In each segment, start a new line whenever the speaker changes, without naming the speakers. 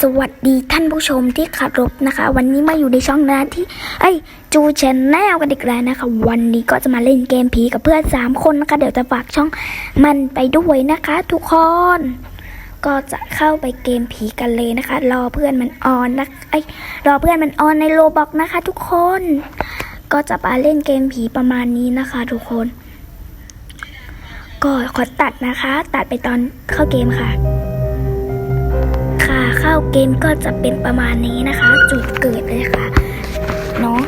สวัสดีท่านผู้ชมที่ขับรถนะคะ วันนี้มาอยู่ในช่องนะที่ไอจูชแนลกันอีกแล้วนะคะ วันนี้ก็จะมาเล่นเกมผีกับเพื่อนสามคนนะคะ เดี๋ยวจะฝากช่องมันไปด้วยนะคะ ทุกคน ก็จะเข้าไปเกมผีกันเลยนะคะ รอเพื่อนมันออนนะไอรอเพื่อนมันออนในโลบอกนะคะ ทุกคน ก็จะมาเล่นเกมผีประมาณนี้นะคะ ทุกคน ก็ขอตัดนะคะ ตัดไปตอนเข้าเกมค่ะ ค่ะเข้าเกมก็จะเป็นประมาณนี้นะคะ จุดเกิดเลยค่ะเนาะ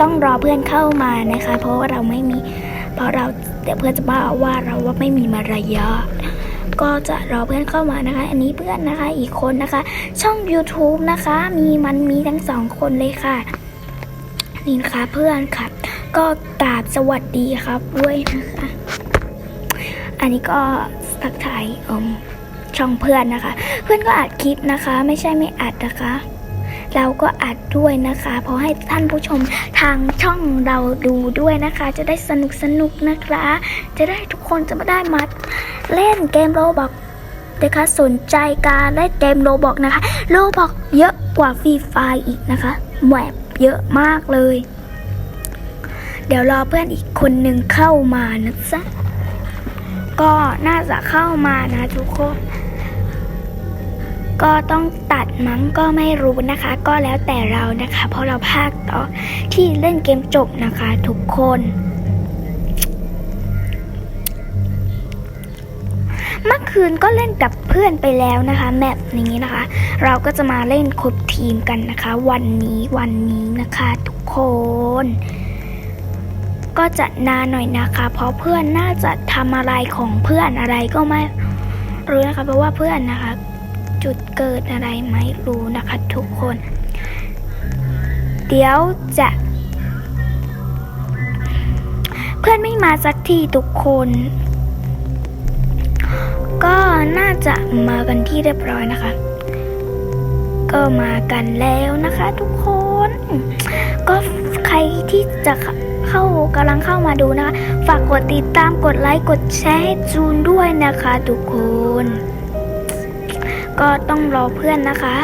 ต้องรอเพื่อนเข้ามานะคะ เพราะว่าเราไม่มี เพราะเราเดี๋ยวเพื่อนจะว่าว่าเราว่าไม่มีมารยาทก็จะรอเพื่อนเข้ามานะคะ อันนี้เพื่อนนะคะอีกคนนะคะ ช่อง YouTube นะคะ มีมันมีทั้งสองคนเลยค่ะ นี่นะคะเพื่อนค่ะ ก็กราบสวัสดีครับด้วยนะคะ อันนี้ก็ทักทายอม ช่องเพื่อนนะคะ เพื่อนก็อัดคลิปนะคะ ไม่ใช่ไม่อัดนะคะ เราก็อัดด้วยนะคะ เพราะให้ท่านผู้ชมทางช่องเราดูด้วยนะคะ จะได้สนุกสนุกนะคะ จะได้ทุกคนจะไม่ได้มาเล่นเกมโรบอกนะคะสนใจการเล่นเกมโรบอกนะคะโรบอกเยอะกว่าฟรีไฟอีกนะคะแมปเยอะมากเลย เดี๋ยวรอเพื่อนอีกคนหนึ่งเข้ามานะจ๊ะก็น่าจะเข้ามานะทุกคน ก็ต้องตัดมั้งก็ไม่รู้นะคะ ก็แล้วแต่เรานะคะ เพราะเราภาคต่อที่เล่นเกมจบนะคะทุกคน เมื่อคืนก็เล่นกับเพื่อนไปแล้วนะคะแมปนี้นะคะ เราก็จะมาเล่นครบทีมกันนะคะ วันนี้วันนี้นะคะทุกคนก็จะนานหน่อยนะคะ เพราะเพื่อนน่าจะทำอะไรของเพื่อนอะไรก็ไม่รู้นะคะ เพราะว่าเพื่อนนะคะ จุดเกิดอะไรไหมรู้นะคะทุกคน เดี๋ยวจะ เพื่อนไม่มาสักทีทุกคน ก็น่าจะมากันที่เรียบร้อยนะคะ ก็มากันแล้วนะคะทุกคน ก็ใครที่จะเข้ากำลังเข้ามาดูนะคะ ฝากกดติดตามกดไลค์กดแชร์ให้จูนด้วยนะคะทุกคน ก็ต้องรอเพื่อนนะคะ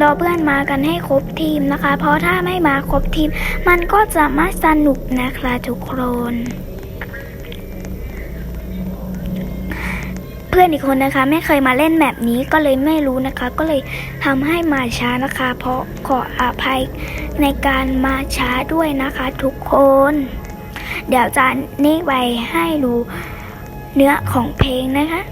รอเพื่อนมากันให้ครบทีมนะคะ เพราะถ้าไม่มาครบทีม มันก็จะไม่สนุกนะคะทุกคนเพื่อนอีกคนนะคะไม่เคยมาเล่นแบบนี้ก็เลยไม่รู้นะคะ ก็เลยทำให้มาช้านะคะ เพราะขออภัยในการมาช้าด้วยนะคะทุกคน เดี๋ยวจะนี่ไปให้ดูเนื้อของเพลงนะคะ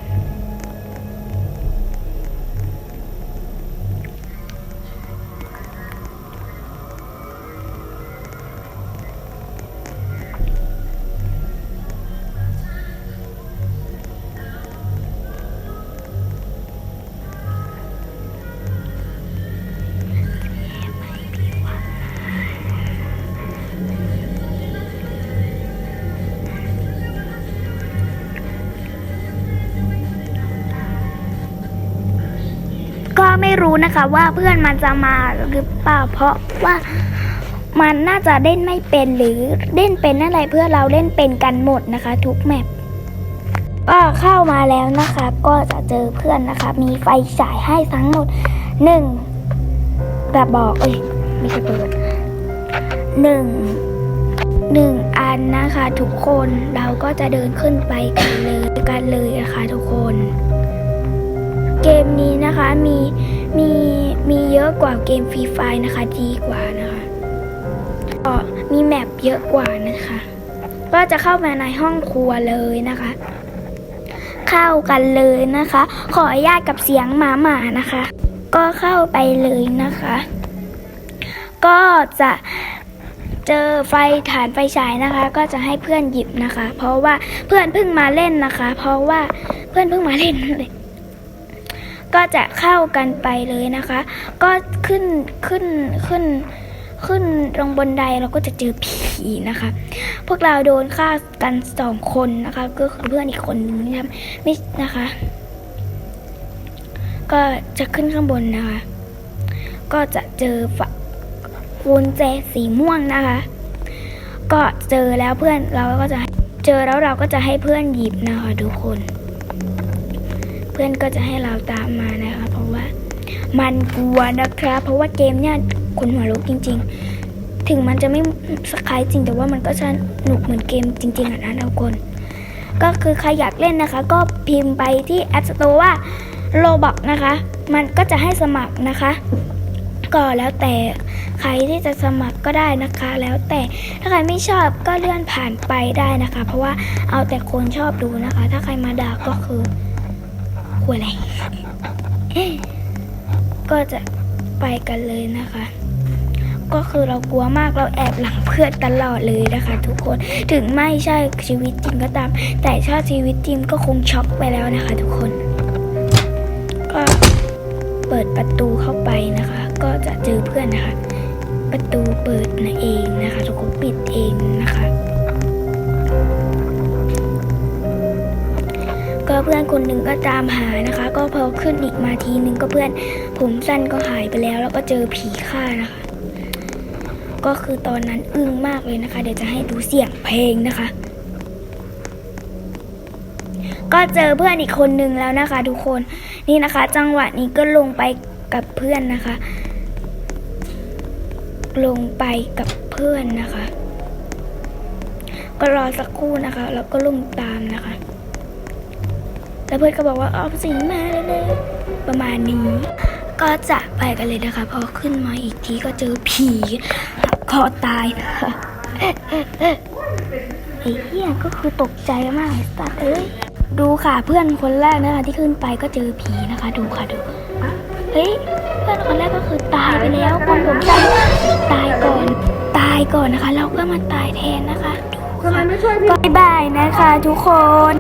ไม่รู้นะคะว่าเพื่อนมันจะมาหรือเปล่าเพราะว่ามันน่าจะเล่นไม่เป็นหรือเล่นเป็นอะไรเพื่อเราเล่นเป็นกันหมดนะคะ ทุกแมปก็เข้ามาแล้วนะคะ ก็จะเจอเพื่อนนะคะ มีไฟฉายให้ทั้งหมดหนึ่งกระบอกเอ้ยไม่ใช่เปิดหนึ่งหนึ่งอันนะคะ ทุกคนเราก็จะเดินขึ้นไปกันเลยกันเลยนะคะ ทุกคน เกมนี้นะคะมีมีมีเยอะกว่าเกมฟรีไฟนะคะดีกว่านะคะก็มีแมปเยอะกว่านะคะ ก็จะเข้ามาในห้องครัวเลยนะคะ เข้ากันเลยนะคะ ขออนุญาตกับเสียงหมาหมานะคะ ก็เข้าไปเลยนะคะ ก็จะเจอไฟฐานไฟฉายนะคะ ก็จะให้เพื่อนหยิบนะคะ เพราะว่าเพื่อนเพิ่งมาเล่นนะคะ เพราะว่าเพื่อนเพิ่งมาเล่นเลย ก็จะเข้ากันไปเลยนะคะ ก็ขึ้นขึ้นขึ้นขึ้นตรงบนไดเราก็จะเจอผีนะคะ พวกเราโดนฆ่ากันสองคนนะคะ ก็คือเพื่อนอีกคนนึงนะคะไม่นะคะ ก็จะขึ้นข้างบนนะคะ ก็จะเจอฝากุญแจสีม่วงนะคะ ก็เจอแล้วเพื่อนเราก็จะเจอแล้วเราก็จะให้เพื่อนหยิบนะคะทุกคน พื่อนก็จะให้เราตามมานะคะ เพราะว่ามันกลัวนะครับ เพราะว่าเกมเนี่ยคนหัวลุกจริง ๆ ถึงมันจะไม่สกายจริงแต่ว่ามันก็สนุกเหมือนเกมจริงๆอะนะทุกคน ก็คือใครอยากเล่นนะคะ ก็พิมพ์ไปที่ App Store ว่า Roblox นะคะ มันก็จะให้สมัครนะคะ ก็แล้วแต่ใครที่จะสมัครก็ได้นะคะ แล้วแต่ถ้าใครไม่ชอบก็เลื่อนผ่านไปได้นะคะ เพราะว่าเอาแต่คนชอบดูนะคะ ถ้าใครมาด่าก็คือ คุยอะไร ก็จะไปกันเลยนะคะ ก็คือเรากลัวมากเราแอบหลังเพื่อนตลอดเลยนะคะ ทุกคนถึงไม่ใช่ชีวิตจริงก็ตาม แต่ถ้าชีวิตจริงก็คงช็อกไปแล้วนะคะ ทุกคน ก็เปิดประตูเข้าไปนะคะ ก็จะเจอเพื่อนนะคะ ประตูเปิดนะเองนะคะ ทุกคนปิดเอง คนหนึ่งก็ตามหานะคะ ก็พอขึ้นอีกมาทีหนึ่งก็เพื่อน ผมสั้นก็หายไปแล้ว แล้วก็เจอผีฆ่านะคะ ก็คือตอนนั้นอึ้งมากเลยนะคะ เดี๋ยวจะให้ดูเสียงเพลงนะคะ ก็เจอเพื่อนอีกคนนึงแล้วนะคะ ทุกคนนี่นะคะ จังหวะนี้ก็ลงไปกับเพื่อนนะคะ ลงไปกับเพื่อนนะคะ ก็รอสักครู่นะคะ แล้วก็ลงตามนะคะ แล้วเพื่อนก็บอกว่าเอาสิงมาเลยๆประมาณนี้ ก็จะไปกันเลยนะคะ พอขึ้นมาอีกทีก็เจอผีคอตายค่ะไอ้เหี้ยก็คือตกใจมากไอ้สัตว์เอ้ยดูค่ะเพื่อนคนแรกนะคะที่ขึ้นไปก็เจอผีนะคะ ดูค่ะดูเฮ้ยเพื่อนคนแรกก็คือตายไปแล้วคนผมตายตายก่อนตายก่อนนะคะ เราก็มาตายแทนนะคะดูค่ะก็บ๊ายบายนะคะ ทุกคน